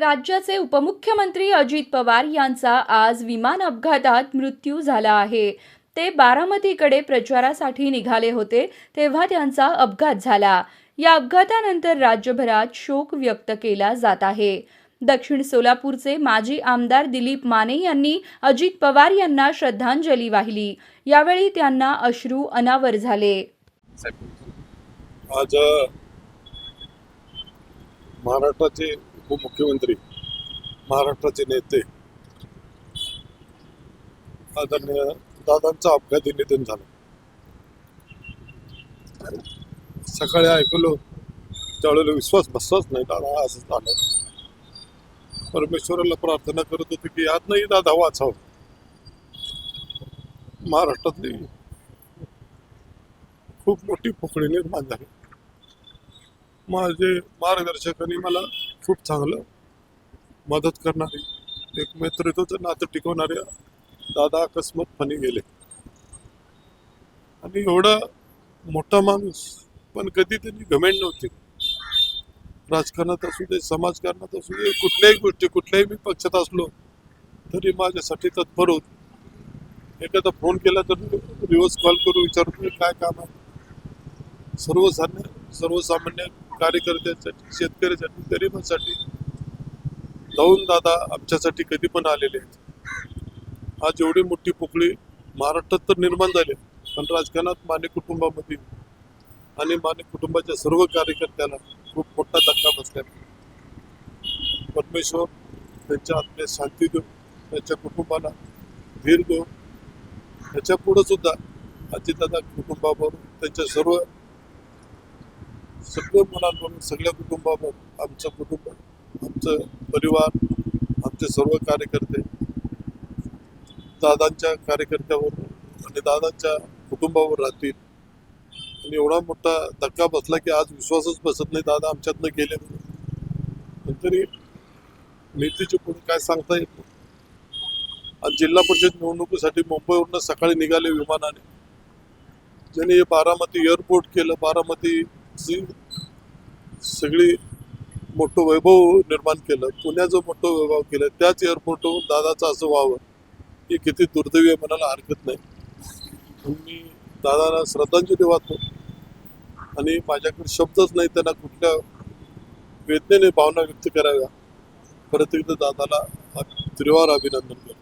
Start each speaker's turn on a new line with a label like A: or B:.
A: राज्याचे उपमुख्यमंत्री अजित पवार यांचा आज विमान अपघातात मृत्यू झाला आहे. ते बारामतीकडे प्रचारासाठी निघाले होते तेव्हा त्यांचा अपघात झाला. या अपघातानंतर राज्यभरात शोक व्यक्त केला जात आहे. दक्षिण सोलापूरचे माजी आमदार दिलीप माने यांनी अजित पवार यांना श्रद्धांजली वाहिली. यावेळी त्यांना अश्रू अनावर झाले.
B: आज महाराष्ट्राचे उपमुख्यमंत्री महाराष्ट्राचे नेते आदरणीय दादांचं अपघाती निधन झालं. सकाळी ऐकलो त्यावेळेला विश्वास बसलाच नाही दादा असं झालं. परमेश्वराला प्रार्थना करत होते की यात नाही दादा वाचावं. महाराष्ट्रातली खूप मोठी पोकळी निर्माण झाली. माझे मार्गदर्शकांनी मला खूप चांगलं मदत करणारे एक मैत्रित्वाचं नातं टिकवणारे दादा अकस्मातपणे गेले. आणि एवढा मोठा माणूस पण कधी त्यांनी घमेंड नव्हती. राजकारणात असू दे समाजकारणात असू दे कुठल्याही गोष्टी कुठल्याही मी पक्षात असलो तरी माझ्यासाठी तत्पर होत. एखादा फोन केला तर रिव्हर्स कॉल करून विचारून काय काम आहे. सर्वसामान्य सर्वसामान्य कार्यकर्त्यांसाठी शेतकऱ्यासाठी गरिबांसाठी. जाऊन दादा आमच्यासाठी कधी पण आलेले आहेत. आज एवढी मोठी पोकळी महाराष्ट्रात तर निर्माण झाली पण राजकारणात माने कुटुंबामध्ये आणि माने कुटुंबाच्या सर्व कार्यकर्त्यांना खूप मोठा धक्का बसला परमेश्वर त्यांच्या आत्म्यात शांती देऊ त्यांच्या कुटुंबाला धीर देऊ त्याच्या पुढं सुद्धा अजितदादा कुटुंबाबरोबर त्यांच्या सर्व सगळे मुलांवर सगळ्या कुटुंबावर आमचं कुटुंब आमचं परिवार आमचे सर्व कार्यकर्ते दादांच्या कार्यकर्त्यावर आणि दादांच्या कुटुंबावर राहतील. आणि एवढा मोठा धक्का बसला की आज विश्वासच बसत नाही दादा आमच्यातनं गेले पण तरी नीतीच्या कोणी काय सांगता येत नाही. आज जिल्हा परिषद निवडणुकीसाठी मुंबईवरनं सकाळी निघाले विमानाने. ज्याने हे बारामती एअरपोर्ट केलं बारामती सगळी मोठं वैभव निर्माण केलं. पुण्याचं मोठं वैभव केलं. त्याच एअरपोर्टवर दादाचं असं व्हावं हे किती दुर्दैवी आहे म्हणायला हरकत नाही. मी दादाला श्रद्धांजली वाहतो. आणि माझ्याकडे शब्दच नाही त्यांना कुठल्या वेदनेने भावना व्यक्त कराव्या. परत एकदा दादाला त्रिवार अभिनंदन करतो.